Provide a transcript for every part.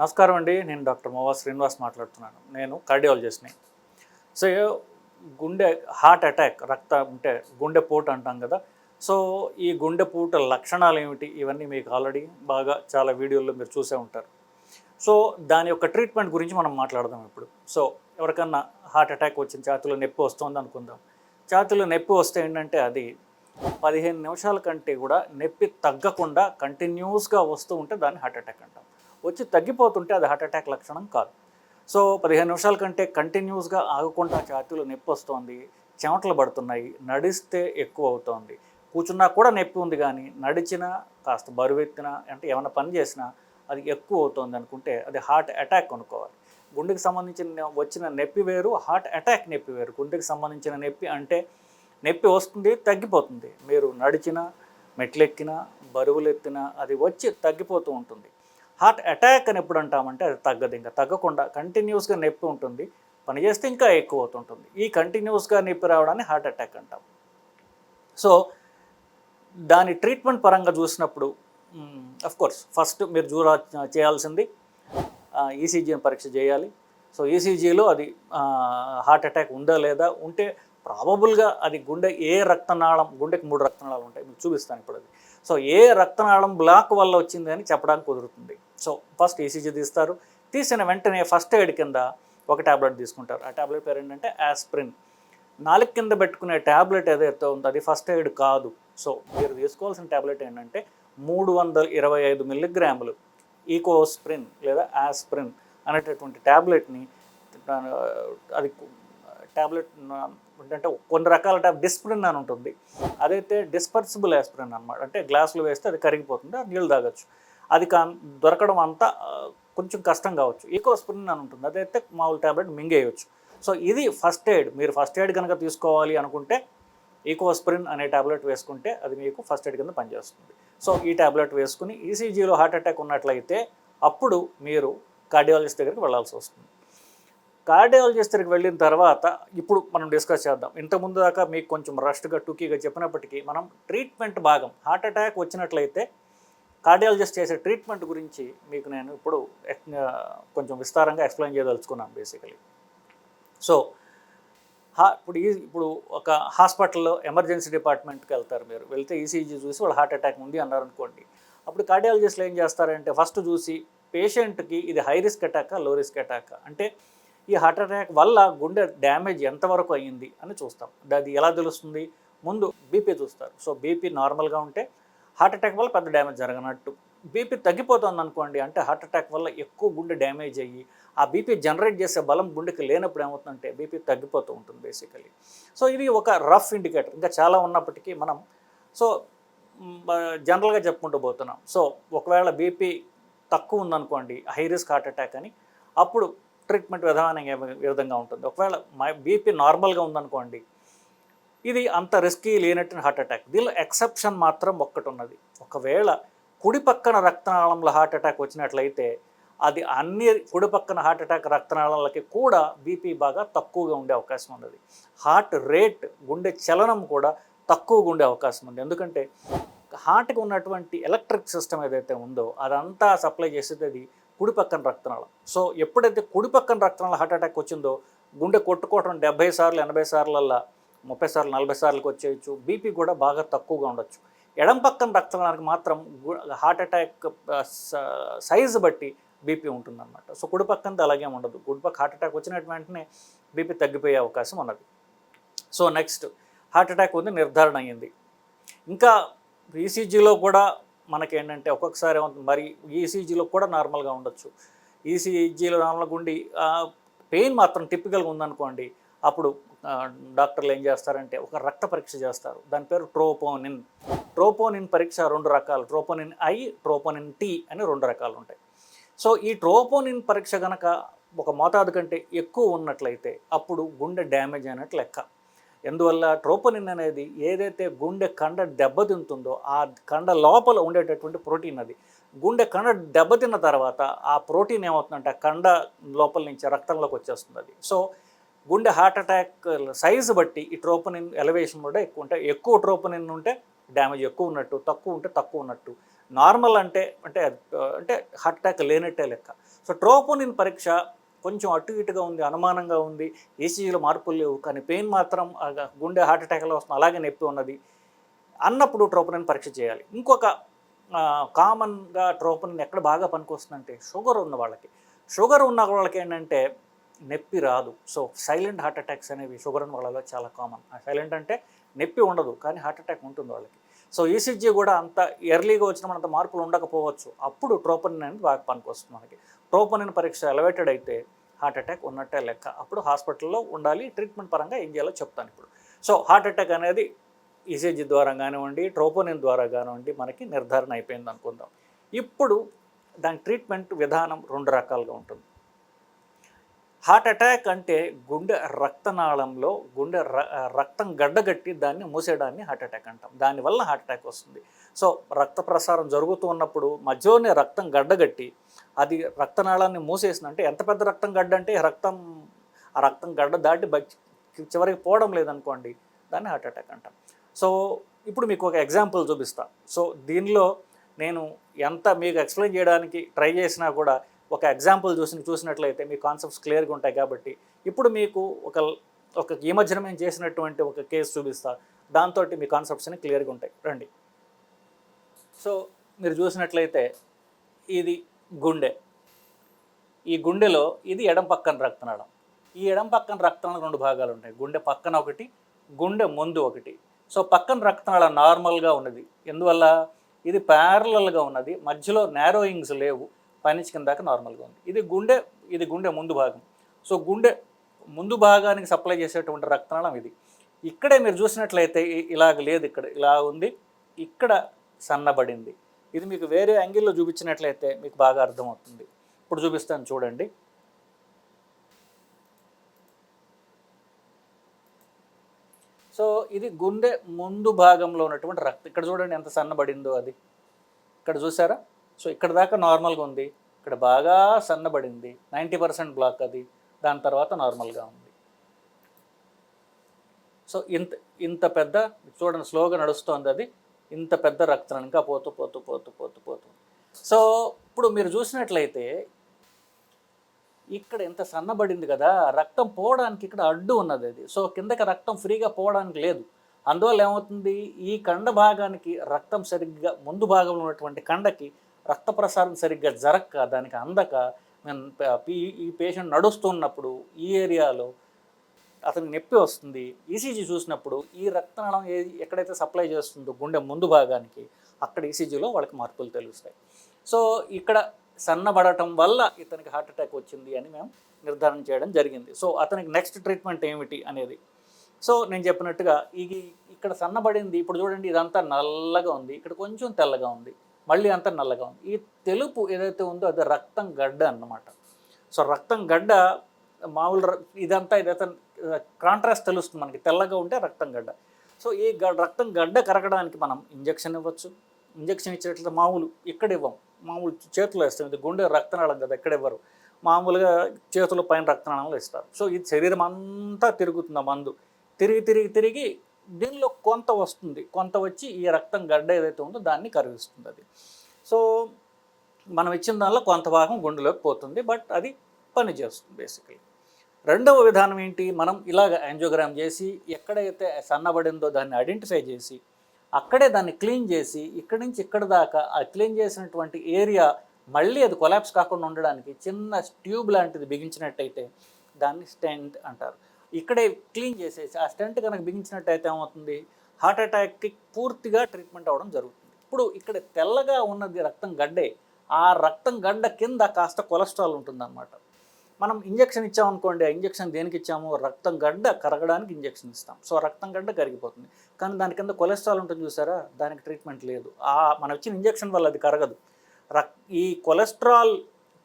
నమస్కారం అండి. నేను డాక్టర్ మోవా శ్రీనివాస్ మాట్లాడుతున్నాను. నేను కార్డియాలజిస్ట్ని. సో గుండె హార్ట్ అటాక్ రక్త అంటే గుండెపోటు అంటాం కదా. సో ఈ గుండెపోటు లక్షణాలు ఏమిటి? ఇవన్నీ మీకు ఆల్రెడీ బాగా చాలా వీడియోల్లో మీరు చూసే ఉంటారు. సో దాని యొక్క ట్రీట్మెంట్ గురించి మనం మాట్లాడదాం ఇప్పుడు. సో ఎవరికన్నా హార్ట్ అటాక్ వచ్చిన ఛాతీలో నొప్పి వస్తుంది అనుకుందాం. ఛాతీలో నొప్పి వస్తే ఏంటంటే అది పదిహేను నిమిషాల కంటే కూడా నొప్పి తగ్గకుండా కంటిన్యూస్గా వస్తూ ఉంటే దాన్ని హార్ట్ అటాక్ అంటాం. వచ్చి తగ్గిపోతుంటే అది హార్ట్ అటాక్ లక్షణం కాదు. సో పదిహేను నిమిషాల కంటే కంటిన్యూస్గా ఆగకుండా ఛాతీలో నొప్పి వస్తుంది చెమటలు పడుతున్నాయి నడిస్తే ఎక్కువ అవుతోంది. కూర్చున్నా కూడా నొప్పి ఉంది కానీ నడిచినా కాస్త బరువెత్తినా అంటే ఏమైనా పని చేసినా అది ఎక్కువ అవుతుంది అనుకుంటే అది హార్ట్ అటాక్ అనుకోవాలి. గుండెకి సంబంధించిన వచ్చిన నొప్పి వేరు హార్ట్ అటాక్ నొప్పి వేరు. గుండెకి సంబంధించిన నొప్పి అంటే నొప్పి వస్తుంది తగ్గిపోతుంది. మీరు నడిచినా మెట్లెక్కినా బరువులు ఎత్తినా అది వచ్చి తగ్గిపోతూ ఉంటుంది. హార్ట్ అటాక్ అని ఎప్పుడు అంటామంటే అది తగ్గదు. ఇంకా తగ్గకుండా కంటిన్యూస్గా నొప్పి ఉంటుంది. పని చేస్తే ఇంకా ఎక్కువ అవుతుంటుంది. ఈ కంటిన్యూస్గా నొప్పి రావడాన్ని హార్ట్ అటాక్ అంటాం. సో దాని ట్రీట్మెంట్ పరంగా చూసినప్పుడు కోర్స్ ఫస్ట్ మీరు చూడ చేయాల్సింది ఈసీజీ పరీక్ష చేయాలి. సో ఈసీజీలో అది హార్ట్ అటాక్ ఉందా లేదా? ఉంటే ప్రాబబుల్గా అది గుండె ఏ రక్తనాళం గుండెకి మూడు రక్తనాళాలు ఉంటాయి. మీకు చూపిస్తాను ఇప్పుడు అది సో ఏ రక్తనాళం బ్లాక్ వల్ల వచ్చింది అని చెప్పడానికి కుదురుతుంది. సో ఫస్ట్ ఈసీజీ తీస్తారు. తీసిన వెంటనే ఫస్ట్ ఎయిడ్ కింద ఒక ట్యాబ్లెట్ తీసుకుంటారు. ఆ ట్యాబ్లెట్ పేరు ఏంటంటే యాస్ప్రిన్ నాలుగు కింద పెట్టుకునే ట్యాబ్లెట్ ఏదైతే ఉందో అది ఫస్ట్ ఎయిడ్ కాదు. సో మీరు తీసుకోవాల్సిన ట్యాబ్లెట్ ఏంటంటే మూడు వందల ఇరవై ఐదు మిల్లీగ్రాములు ఈకోస్ప్రిన్ లేదా యాస్ప్రిన్ అనేటటువంటి ట్యాబ్లెట్ని అది ట్యాబ్లెట్ అంటే కొన్ని రకాల ట్యాబ్ డిస్ప్రిన్ అని ఉంటుంది. అదైతే డిస్పర్సిబుల్ యాస్ప్రిన్ అనమాట అంటే గ్లాసులు వేస్తే అది కరిగిపోతుంది అది నీళ్ళు తాగొచ్చు. అది కా దొరకడం అంతా కొంచెం కష్టం కావచ్చు. ఈకోస్ప్రిన్ అని ఉంటుంది. అదైతే మామూలు ట్యాబ్లెట్ మింగేయచ్చు. సో ఇది ఫస్ట్ ఎయిడ్. మీరు ఫస్ట్ ఎయిడ్ కనుక తీసుకోవాలి అనుకుంటే ఈకోస్ప్రిన్ అనే ట్యాబ్లెట్ వేసుకుంటే అది మీకు ఫస్ట్ ఎయిడ్ కింద పనిచేస్తుంది. సో ఈ ట్యాబ్లెట్ వేసుకుని ఈసీజీలో హార్ట్ అటాక్ ఉన్నట్లయితే అప్పుడు మీరు కార్డియాలజిస్ట్ దగ్గరికి వెళ్ళాల్సి వస్తుంది. కార్డియాలజిస్ట్ దగ్గరికి వెళ్ళిన తర్వాత ఇప్పుడు మనం డిస్కస్ చేద్దాం. ఇంతకుముందు దాకా మీకు కొంచెం రష్గా టూకీగా చెప్పినప్పటికీ మనం ట్రీట్మెంట్ భాగం హార్ట్ అటాక్ వచ్చినట్లయితే కార్డియాలజిస్ట్ చేసే ట్రీట్మెంట్ గురించి మీకు నేను ఇప్పుడు కొంచెం విస్తారంగా ఎక్స్ప్లెయిన్ చేయదలుచుకున్నాను బేసికలీ సో హా ఇప్పుడు ఈ ఇప్పుడు ఒక హాస్పిటల్లో ఎమర్జెన్సీ డిపార్ట్మెంట్కి వెళ్తారు మీరు. వెళ్తే ఈసీజీ చూసి వాళ్ళు హార్ట్ అటాక్ ఉంది అన్నారు అనుకోండి అప్పుడు కార్డియాలజిస్ట్లు ఏం చేస్తారంటే ఫస్ట్ చూసి పేషెంట్కి ఇది హై రిస్క్ అటాకా లో రిస్క్ అటాకా? అంటే ఈ హార్ట్ అటాక్ వల్ల గుండె డ్యామేజ్ ఎంతవరకు అయ్యింది అని చూస్తాం. అది ఎలా తెలుస్తుంది? ముందు బీపీ చూస్తారు. సో బీపీ నార్మల్గా ఉంటే హార్ట్ అటాక్ వల్ల పెద్ద డ్యామేజ్ జరగనట్టు. బీపీ తగ్గిపోతుంది అనుకోండి అంటే హార్ట్ అటాక్ వల్ల ఎక్కువ గుండె డ్యామేజ్ అయ్యి ఆ బీపీ జనరేట్ చేసే బలం గుండెకి లేనప్పుడు ఏమవుతుందంటే బీపీ తగ్గిపోతూ ఉంటుంది బేసికలీ. సో ఇది ఒక రఫ్ ఇండికేటర్. ఇంకా చాలా ఉన్నప్పటికీ మనం సో జనరల్గా చెప్పుకుంటూ పోతున్నాం. సో ఒకవేళ బీపీ తక్కువ ఉందనుకోండి హై రిస్క్ హార్ట్ అటాక్ అని అప్పుడు ట్రీట్మెంట్ విధానం ఏ ఏ విధంగా ఉంటుంది? ఒకవేళ బీపీ నార్మల్గా ఉందనుకోండి ఇది అంత రిస్కీ లేనట్టు హార్ట్ అటాక్. దీనిలో ఎక్సెప్షన్ మాత్రం ఒక్కటి ఉన్నది ఒకవేళ కుడి పక్కన రక్తనాళంలో హార్ట్ అటాక్ వచ్చినట్లయితే అది అన్ని కుడి పక్కన హార్ట్ అటాక్ రక్తనాళాలకి కూడా బీపీ బాగా తక్కువగా ఉండే అవకాశం ఉన్నది. హార్ట్ రేట్ గుండె చలనం కూడా తక్కువగా ఉండే అవకాశం ఉంది. ఎందుకంటే హార్ట్కి ఉన్నటువంటి ఎలక్ట్రిక్ సిస్టమ్ ఏదైతే ఉందో అదంతా సప్లై చేసేది అది కుడి పక్కన రక్తనాళం. సో ఎప్పుడైతే కుడి పక్కన రక్తనాళం హార్ట్ అటాక్ వచ్చిందో గుండె కొట్టుకోవడం డెబ్బై సార్లు ఎనభై సార్లల్లా ముప్పై సార్లు నలభై సార్లకు వచ్చేయచ్చు. బీపీ కూడా బాగా తక్కువగా ఉండొచ్చు. ఎడం పక్కన రక్తనాళానికి మాత్రం హార్ట్ అటాక్ స- సైజు బట్టి బీపీ ఉంటుందన్నమాట. సో కుడి పక్కనది అలాగే ఉండదు. కుడి పక్క హార్ట్ అటాక్ వచ్చిన వెంటనే బీపీ తగ్గిపోయే అవకాశం ఉన్నది. సో నెక్స్ట్ హార్ట్ అటాక్ ఉంది నిర్ధారణ అయ్యింది. ఇంకా ఈసీజీలో కూడా మనకి ఏంటంటే ఒక్కొక్కసారి ఏమవుతుంది మరి ఈసీజీలో కూడా నార్మల్గా ఉండొచ్చు. ఈసీజీలో నార్మల్గా ఉండి పెయిన్ మాత్రం టిపికల్గా ఉందనుకోండి అప్పుడు డాక్టర్లు ఏం చేస్తారంటే ఒక రక్త పరీక్ష చేస్తారు. దాని పేరు ట్రోపోనిన్. ట్రోపోనిన్ పరీక్ష రెండు రకాలు. ట్రోపోనిన్ ఐ ట్రోపోనిన్ టీ అని రెండు రకాలు ఉంటాయి. సో ఈ ట్రోపోనిన్ పరీక్ష గనక ఒక మోతాదు కంటే ఎక్కువ ఉన్నట్లయితే అప్పుడు గుండె డ్యామేజ్ అయినట్లు లెక్క. ఎందువల్ల? ట్రోపోనిన్ అనేది ఏదైతే గుండె కండ దెబ్బతింటుందో ఆ కండ లోపల ఉండేటటువంటి ప్రోటీన్ అది. గుండె కండ దెబ్బతిన్న తర్వాత ఆ ప్రోటీన్ ఏమవుతుందంటే ఆ కండ లోపల నుంచి రక్తంలోకి వచ్చేస్తుంది అది. సో గుండె హార్ట్ అటాక్ సైజు బట్టి ఈ ట్రోపనిన్ ఎలివేషన్ కూడా ఎక్కువ ఉంటాయి. ఎక్కువ ట్రోపోనిన్ ఉంటే డ్యామేజ్ ఎక్కువ ఉన్నట్టు తక్కువ ఉంటే తక్కువ ఉన్నట్టు. నార్మల్ అంటే అంటే అంటే హార్ట్ అటాక్ లేనట్టే లెక్క. సో ట్రోపోనిన్ పరీక్ష కొంచెం అటు ఇటుగా ఉంది అనుమానంగా ఉంది. ఈసీజీలో మార్పులు లేవు కానీ పెయిన్ మాత్రం గుండె హార్ట్ అటాక్లో వస్తుంది అలాగే నొప్పి ఉన్నది అన్నప్పుడు ట్రోపనిన్ పరీక్ష చేయాలి. ఇంకొక కామన్గా ట్రోపోనిన్ ఎక్కడ బాగా పనికొస్తుందంటే షుగర్ ఉన్న వాళ్ళకి. షుగర్ ఉన్న వాళ్ళకి ఏంటంటే నొప్పి రాదు. సో సైలెంట్ హార్ట్ అటాక్స్ అనేవి షుగర్ వాళ్ళలో చాలా కామన్ సైలెంట్ అంటే నొప్పి ఉండదు కానీ హార్ట్ అటాక్ ఉంటుంది వాళ్ళకి. సో ఈసీజీ కూడా అంత ఎర్లీగా వచ్చిన అంత మార్పులు ఉండకపోవచ్చు. అప్పుడు ట్రోపనిన్ అనేది బాగా పనికొస్తుంది మనకి. ట్రోపనిన్ పరీక్ష ఎలవేటెడ్ అయితే హార్ట్ అటాక్ ఉన్నట్టే లెక్క. అప్పుడు హాస్పిటల్లో ఉండాలి ట్రీట్మెంట్ పరంగా ఏం చేయాలో చెప్తాను ఇప్పుడు. సో హార్ట్ అటాక్ అనేది ఈసీజీ ద్వారా కానివ్వండి ట్రోపోనిన్ ద్వారా కానివ్వండి మనకి నిర్ధారణ అయిపోయింది అనుకుందాం. ఇప్పుడు దాని ట్రీట్మెంట్ విధానం రెండు రకాలుగా ఉంటుంది. హార్ట్ అటాక్ అంటే గుండె రక్తనాళంలో గుండె రక్తం గడ్డగట్టి దాన్ని మూసేయడాన్ని హార్ట్ అటాక్ అంటాం. దానివల్ల హార్ట్ అటాక్ వస్తుంది. సో రక్త ప్రసారం జరుగుతూ ఉన్నప్పుడు మధ్యలోనే రక్తం గడ్డగట్టి అది రక్తనాళాన్ని మూసేసిన అంటే ఎంత పెద్ద రక్తం గడ్డ అంటే రక్తం ఆ రక్తం గడ్డ దాటి చివరికి పోవడం లేదనుకోండి దాన్ని హార్ట్ అటాక్ అంటాం. సో ఇప్పుడు మీకు ఒక ఎగ్జాంపుల్ చూపిస్తా. సో దీనిలో నేను ఎంత మీకు ఎక్స్ప్లెయిన్ చేయడానికి ట్రై చేసినా కూడా ఒక ఎగ్జాంపుల్ చూసి చూసినట్లయితే మీ కాన్సెప్ట్స్ క్లియర్గా ఉంటాయి కాబట్టి ఇప్పుడు మీకు ఒక ఒక ఈ మధ్యన మేము చేసినటువంటి ఒక కేసు చూపిస్తా. దాంతో మీ కాన్సెప్ట్స్ని క్లియర్గా ఉంటాయి. రండి. సో మీరు చూసినట్లయితే ఇది గుండె. ఈ గుండెలో ఇది ఎడం పక్కన రక్తనాళం ఈ ఎడం పక్కన రక్తనాళం రెండు భాగాలు ఉంటాయి. గుండె పక్కన ఒకటి గుండె ముందు ఒకటి. సో పక్కన రక్తనాళం నార్మల్గా ఉన్నది. ఎందువల్ల? ఇది ప్యారలల్గా ఉన్నది. మధ్యలో నేరోయింగ్స్ లేవు. పైనుంచి కింద దాకా నార్మల్గా ఉంది. ఇది గుండె ఇది గుండె ముందు భాగం. సో గుండె ముందు భాగానికి సప్లై చేసేటువంటి రక్తనాళం ఇది. ఇక్కడే మీరు చూసినట్లయితే ఇలాగ లేదు ఇక్కడ. ఇలా ఉంది. ఇక్కడ సన్నబడింది. ఇది మీకు వేరే యాంగిల్లో చూపించినట్లయితే మీకు బాగా అర్థమవుతుంది. ఇప్పుడు చూపిస్తాను చూడండి. సో ఇది గుండె ముందు భాగంలో ఉన్నటువంటి రక్తం. ఇక్కడ చూడండి ఎంత సన్నబడిందో అది. ఇక్కడ చూసారా? సో ఇక్కడ దాకా నార్మల్గా ఉంది. ఇక్కడ బాగా సన్నబడింది. నైంటీ పర్సెంట్ బ్లాక్ అది. దాని తర్వాత నార్మల్గా ఉంది. సో ఇంత ఇంత పెద్ద చూడండి స్లోగా నడుస్తుంది అది. ఇంత పెద్ద రక్తం ఇంకా పోతూ పోతూ పోతూ పోతూ పోతూ. సో ఇప్పుడు మీరు చూసినట్లయితే ఇక్కడ ఎంత సన్నబడింది కదా రక్తం పోవడానికి ఇక్కడ అడ్డు ఉన్నది అది. సో కిందకి రక్తం ఫ్రీగా పోవడానికి లేదు. అందువల్ల ఏమవుతుంది? ఈ కండ భాగానికి రక్తం సరిగ్గా ముందు భాగంలో ఉన్నటువంటి కండకి రక్త ప్రసారం సరిగ్గా జరక్క దానికి అందక మేము ఈ పేషెంట్ నడుస్తున్నప్పుడు ఈ ఏరియాలో అతనికి నొప్పి వస్తుంది. ఈసీజీ చూసినప్పుడు ఈ రక్తనాళం ఏ ఎక్కడైతే సప్లై చేస్తుందో గుండె ముందు భాగానికి అక్కడ ఈసీజీలో వాళ్ళకి మార్పులు తెలుస్తాయి. సో ఇక్కడ సన్నబడటం వల్ల ఇతనికి హార్ట్ అటాక్ వచ్చింది అని మేము నిర్ధారణ చేయడం జరిగింది. సో అతనికి నెక్స్ట్ ట్రీట్మెంట్ ఏమిటి అనేది. సో నేను చెప్పినట్టుగా ఈ ఇక్కడ సన్నబడింది ఇప్పుడు చూడండి ఇదంతా నల్లగా ఉంది ఇక్కడ కొంచెం తెల్లగా ఉంది. మళ్ళీ అంతా నల్లగా ఉంది. ఈ తెలుపు ఏదైతే ఉందో అది రక్తం గడ్డ అన్నమాట. సో రక్తం గడ్డ మామూలు ఇదంతా ఇదైతే కాంట్రాస్ట్ తెలుస్తుంది మనకి. తెల్లగా ఉంటే రక్తం గడ్డ. సో ఈ రక్తం గడ్డ కరగడానికి మనం ఇంజక్షన్ ఇవ్వచ్చు. ఇంజక్షన్ ఇచ్చేట్లయితే మామూలు ఇక్కడ ఇవ్వం. మామూలు చేతులు వేస్తాం. ఇది గుండె రక్తనాళం కదా ఎక్కడ ఇవ్వరు. మామూలుగా చేతుల పైన రక్తనాళంలో ఇస్తారు. సో ఇది శరీరం అంతా తిరుగుతుంది ఆ మందు. తిరిగి తిరిగి తిరిగి దీనిలో కొంత వస్తుంది. కొంత వచ్చి ఈ రక్తం గడ్డ ఏదైతే ఉందో దాన్ని కరిగిస్తుంది అది. సో మనం ఇచ్చిన దానిలో కొంత భాగం గుండెలోకి పోతుంది. బట్ అది పనిచేస్తుంది బేసికలీ. రెండవ విధానం ఏంటి? మనం ఇలాగ యాంజియోగ్రామ్ చేసి ఎక్కడైతే సన్నబడిందో దాన్ని ఐడెంటిఫై చేసి అక్కడే దాన్ని క్లీన్ చేసి ఇక్కడి నుంచి ఇక్కడ దాకా ఆ క్లీన్ చేసినటువంటి ఏరియా మళ్ళీ అది కొలాప్స్ కాకుండా ఉండడానికి చిన్న ట్యూబ్ లాంటిది బిగించినట్టయితే దాన్ని స్టెంట్ అంటారు. ఇక్కడే క్లీన్ చేసేసి ఆ స్టెంట్ కనుక బిగించినట్టయితే ఏమవుతుంది? హార్ట్ అటాక్కి పూర్తిగా ట్రీట్మెంట్ అవ్వడం జరుగుతుంది. ఇప్పుడు ఇక్కడ తెల్లగా ఉన్నది రక్తం గడ్డే ఆ రక్తం గడ్డ కింద కాస్త కొలెస్ట్రాల్ ఉంటుందన్నమాట. మనం ఇంజక్షన్ ఇచ్చామనుకోండి ఆ ఇంజక్షన్ దేనికి ఇచ్చాము? రక్తం గడ్డ కరగడానికి ఇంజక్షన్ ఇస్తాం. సో రక్తం గడ్డ కరిగిపోతుంది. కానీ దాని కింద కొలెస్ట్రాల్ ఉంటుంది చూసారా? దానికి ట్రీట్మెంట్ లేదు. ఆ మనం వచ్చిన ఇంజక్షన్ వల్ల అది కరగదు. రక్ ఈ కొలెస్ట్రాల్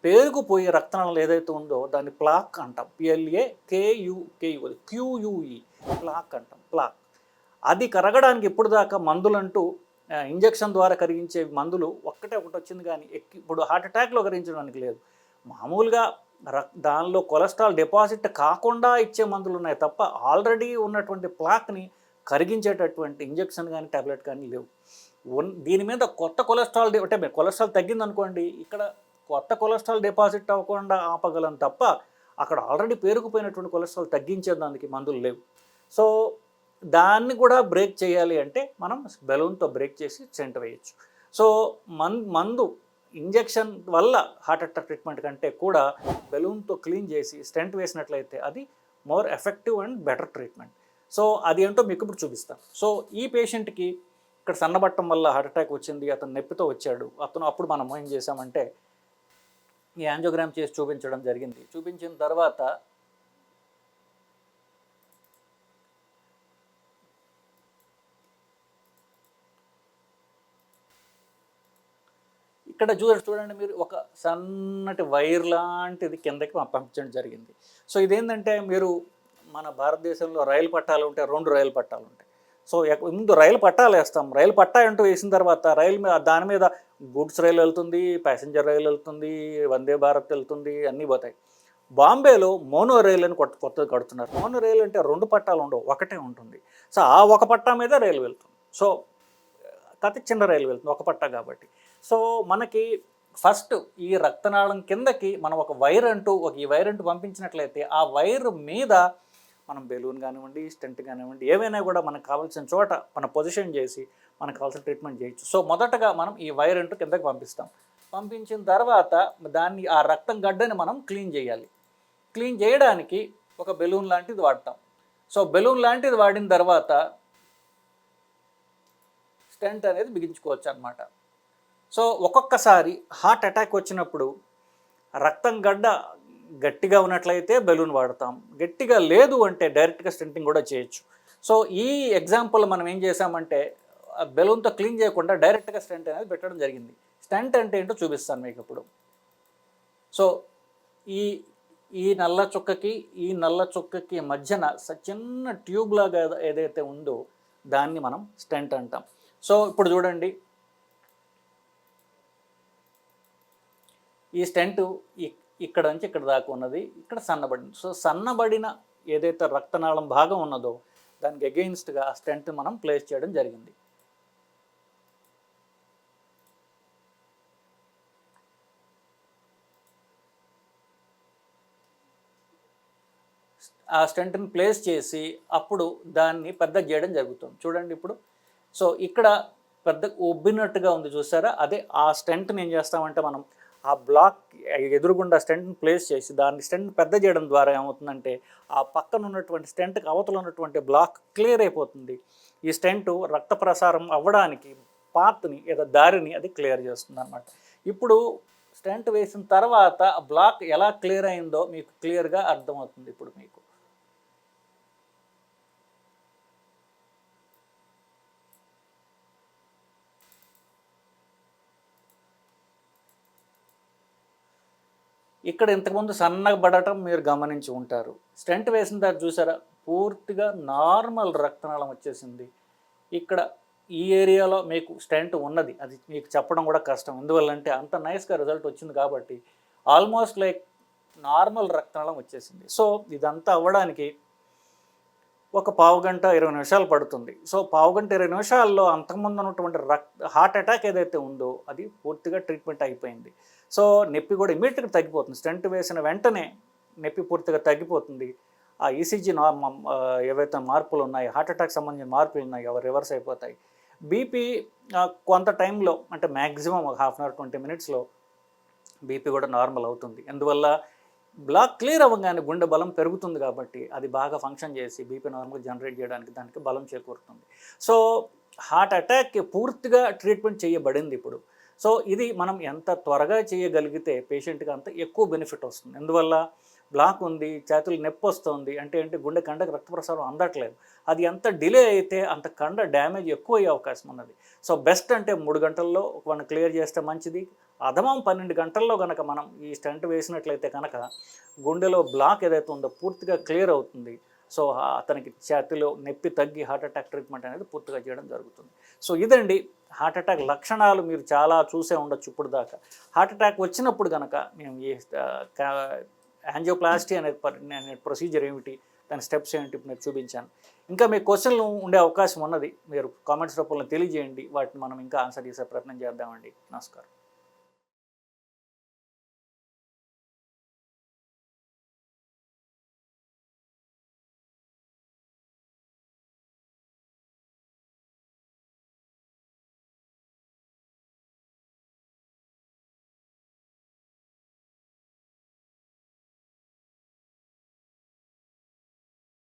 పేరుకుపోయే రక్తనాళం ఏదైతే ఉందో దాన్ని ప్లాక్ అంటాం. పిఎల్ఏ కేయుకేయు క్యూయుఈ ప్లాక్ అంటాం ప్లాక్. అది కరగడానికి ఇప్పుడు దాకా మందులంటూ ఇంజక్షన్ ద్వారా కరిగించే మందులు ఒక్కటే ఒకటి వచ్చింది కానీ ఇప్పుడు హార్ట్ అటాక్లో కరిగించడానికి లేదు. మామూలుగా రక్ దానిలో కొలెస్ట్రాల్ డిపాజిట్ కాకుండా ఇచ్చే మందులు ఉన్నాయి తప్ప ఆల్రెడీ ఉన్నటువంటి ప్లాక్ని కరిగించేటటువంటి ఇంజక్షన్ కానీ టాబ్లెట్ కానీ లేవు. దీని మీద కొత్త కొలెస్ట్రాల్ అంటే కొలెస్ట్రాల్ తగ్గిందనుకోండి ఇక్కడ కొత్త కొలెస్ట్రాల్ డిపాజిట్ అవ్వకుండా ఆపగలం తప్ప అక్కడ ఆల్రెడీ పేరుకుపోయినటువంటి కొలెస్ట్రాల్ తగ్గించేదానికి మందులు లేవు. సో దాన్ని కూడా బ్రేక్ చేయాలి అంటే మనం బెలూన్తో బ్రేక్ చేసి సెంటర్ వేయచ్చు. సో మన్ మందు ఇంజెక్షన్ వల్ల హార్ట్ అటాక్ ట్రీట్మెంట్ కంటే కూడా బెలూన్తో క్లీన్ చేసి స్టెంట్ వేసినట్లయితే అది more effective and better treatment. So అది ఏంటో మీకు ఇప్పుడు చూపిస్తాను. సో ఈ పేషెంట్కి ఇక్కడ సన్నబట్టం వల్ల హార్ట్ అటాక్ వచ్చింది అతను నొప్పితో వచ్చాడు అతను అప్పుడు మనం ఏం చేసామంటే ఈ యాంజోగ్రామ్ చేసి చూపించడం జరిగింది. చూపించిన తర్వాత ఇక్కడ చూ చూడండి మీరు ఒక సన్నటి వైర్ లాంటిది కిందకి పంపించడం జరిగింది. సో ఇదేంటంటే మీరు మన భారతదేశంలో రైలు పట్టాలు ఉంటాయి రెండు రైలు పట్టాలు ఉంటాయి. సో ముందు రైలు పట్టాలు వేస్తాం రైలు పట్టా అంటూ వేసిన తర్వాత రైలు మీద దాని మీద గూడ్స్ రైలు వెళ్తుంది ప్యాసింజర్ రైలు వెళ్తుంది వందే భారత్ వెళ్తుంది అన్నీ పోతాయి. బాంబేలో మోనో రైలు అని కొత్త కొత్తది కడుతున్నారు. మోనో రైలు అంటే రెండు పట్టాలు ఉండవు ఒకటే ఉంటుంది. సో ఆ ఒక పట్టా మీద రైలు వెళ్తుంది. సో కథ చిన్న రైలు వెళ్తుంది ఒక పట్టా కాబట్టి. సో మనకి ఫస్ట్ ఈ రక్తనాళం కిందకి మనం ఒక వైర్ అంటూ ఒక ఈ వైర్ అంటూ పంపించినట్లయితే ఆ వైర్ మీద మనం బెలూన్ కానివ్వండి స్టెంట్ కానివ్వండి ఏవైనా కూడా మనకు కావాల్సిన చోట మన పొజిషన్ చేసి మనకు కావాల్సిన ట్రీట్మెంట్ చేయొచ్చు. సో మొదటగా మనం ఈ వైర్ అంటూ కిందకి పంపిస్తాం. పంపించిన తర్వాత దాన్ని ఆ రక్తం గడ్డని మనం క్లీన్ చేయాలి. క్లీన్ చేయడానికి ఒక బెలూన్ లాంటిది వాడతాం. సో బెలూన్ లాంటిది వాడిన తర్వాత స్టెంట్ అనేది బిగించుకోవచ్చు అనమాట సో ఒక్కొక్కసారి హార్ట్ అటాక్ వచ్చినప్పుడు రక్తం గడ్డ గట్టిగా ఉన్నట్లయితే బెలూన్ వాడతాం. గట్టిగా లేదు అంటే డైరెక్ట్గా స్టెంటింగ్ కూడా చేయొచ్చు. సో ఈ ఎగ్జాంపుల్ మనం ఏం చేసామంటే బెలూన్తో క్లీన్ చేయకుండా డైరెక్ట్గా స్టెంట్ అనేది పెట్టడం జరిగింది. స్టెంట్ అంటే ఏంటో చూపిస్తాను మీకు ఇప్పుడు. సో ఈ ఈ నల్ల చుక్కకి ఈ నల్ల చుక్కకి మధ్యన స- చిన్న ట్యూబ్ లాగా ఏదైతే ఉందో దాన్ని మనం స్టెంట్ అంటాం. సో ఇప్పుడు చూడండి. ఈ స్టెంట్ ఇక్కడ నుంచి ఇక్కడ దాకా ఉన్నది. ఇక్కడ సన్నబడింది సో సన్నబడిన ఏదైతే రక్తనాళం భాగం ఉన్నదో దానికి అగెయిన్స్ట్గా ఆ స్టెంట్ మనం ప్లేస్ చేయడం జరిగింది. ఆ స్టెంట్ని ప్లేస్ చేసి అప్పుడు దాన్ని పెద్ద చేయడం జరుగుతుంది. చూడండి ఇప్పుడు. సో ఇక్కడ పెద్ద ఉబ్బినట్టుగా ఉంది చూసారా? అదే ఆ స్టెంట్ని ఏం చేస్తామంటే మనం ఆ బ్లాక్ ఎదురుగుండా స్టెంట్ని ప్లేస్ చేసి దాన్ని స్టెంట్ పెద్ద చేయడం ద్వారా ఏమవుతుందంటే ఆ పక్కన ఉన్నటువంటి స్టెంట్కి అవతల ఉన్నటువంటి బ్లాక్ క్లియర్ అయిపోతుంది. ఈ స్టెంట్ రక్త ప్రసారం అవ్వడానికి పాత్ని లేదా దారిని అది క్లియర్ చేస్తుంది అనమాట ఇప్పుడు స్టెంట్ వేసిన తర్వాత ఆ బ్లాక్ ఎలా క్లియర్ అయిందో మీకు క్లియర్గా అర్థమవుతుంది ఇప్పుడు మీకు. ఇక్కడ ఇంతకుముందు సన్నబడటం మీరు గమనించి ఉంటారు. స్టెంట్ వేసిన తర్వాత చూసారా? పూర్తిగా నార్మల్ రక్తనాళం వచ్చేసింది. ఇక్కడ ఈ ఏరియాలో మీకు స్టెంట్ ఉన్నది. అది మీకు చెప్పడం కూడా కష్టం. ఎందువల్లంటే అంత నైస్గా రిజల్ట్ వచ్చింది కాబట్టి ఆల్మోస్ట్ లైక్ నార్మల్ రక్తనాళం వచ్చేసింది. సో ఇదంతా అవ్వడానికి ఒక పావు గంట ఇరవై నిమిషాలు పడుతుంది. సో పావు గంట ఇరవై నిమిషాల్లో అంతకుముందు ఉన్నటువంటి రక్త హార్ట్ అటాక్ ఏదైతే ఉందో అది పూర్తిగా ట్రీట్మెంట్ అయిపోయింది. సో నొప్పి కూడా ఇమీడియట్గా తగ్గిపోతుంది. స్టెంట్ వేసిన వెంటనే నొప్పి పూర్తిగా తగ్గిపోతుంది. ఆ ఈసీజీ ఏవైతే మార్పులు ఉన్నాయి హార్ట్ అటాక్ సంబంధించిన మార్పులు ఉన్నాయి అవి రివర్స్ అయిపోతాయి. బీపీ కొంత టైంలో అంటే మ్యాక్సిమం ఒక హాఫ్ అన్ అవర్ ట్వంటీ మినిట్స్లో బీపీ కూడా నార్మల్ అవుతుంది. అందువల్ల బ్లాక్ క్లియర్ అవ్వగానే గుండె బలం పెరుగుతుంది కాబట్టి అది బాగా ఫంక్షన్ చేసి బీపీ నార్మల్ జనరేట్ చేయడానికి దానికి బలం చేకూరుతుంది. సో హార్ట్ అటాక్ పూర్తిగా ట్రీట్మెంట్ చేయబడింది ఇప్పుడు. సో ఇది మనం ఎంత త్వరగా చేయగలిగితే పేషెంట్కి అంత ఎక్కువ బెనిఫిట్ వస్తుంది. ఎందువల్ల? బ్లాక్ ఉంది చేతులు నొప్పి వస్తుంది అంటే ఏంటి? గుండె కండకు రక్త ప్రసారం అందట్లేదు. అది ఎంత డిలే అయితే అంత కండ డ్యామేజ్ ఎక్కువ అయ్యే అవకాశం ఉన్నది. సో బెస్ట్ అంటే మూడు గంటల్లో మనం క్లియర్ చేస్తే మంచిది. అదమం పన్నెండు గంటల్లో కనుక మనం ఈ స్టంట్ వేసినట్లయితే కనుక గుండెలో బ్లాక్ ఏదైతే ఉందో పూర్తిగా క్లియర్ అవుతుంది. సో అతనికి ఛాతిలో నొప్పి తగ్గి హార్ట్ అటాక్ ట్రీట్మెంట్ అనేది పూర్తిగా చేయడం జరుగుతుంది. సో ఇదండి హార్ట్ అటాక్ లక్షణాలు మీరు చాలా చూసే ఉండొచ్చు ఇప్పుడు దాకా. హార్ట్ అటాక్ వచ్చినప్పుడు కనుక మేము ఈ యాంజియోప్లాస్టీ అనే అనే ప్రొసీజర్ ఏమిటి దాని స్టెప్స్ ఏమిటి నేను చూపించాను. ఇంకా మీ క్వశ్చన్లు ఉండే అవకాశం ఉన్నది. మీరు కామెంట్స్ రూపంలో తెలియజేయండి. వాటిని మనం ఇంకా ఆన్సర్ చేసే ప్రయత్నం చేద్దామండి. నమస్కారం.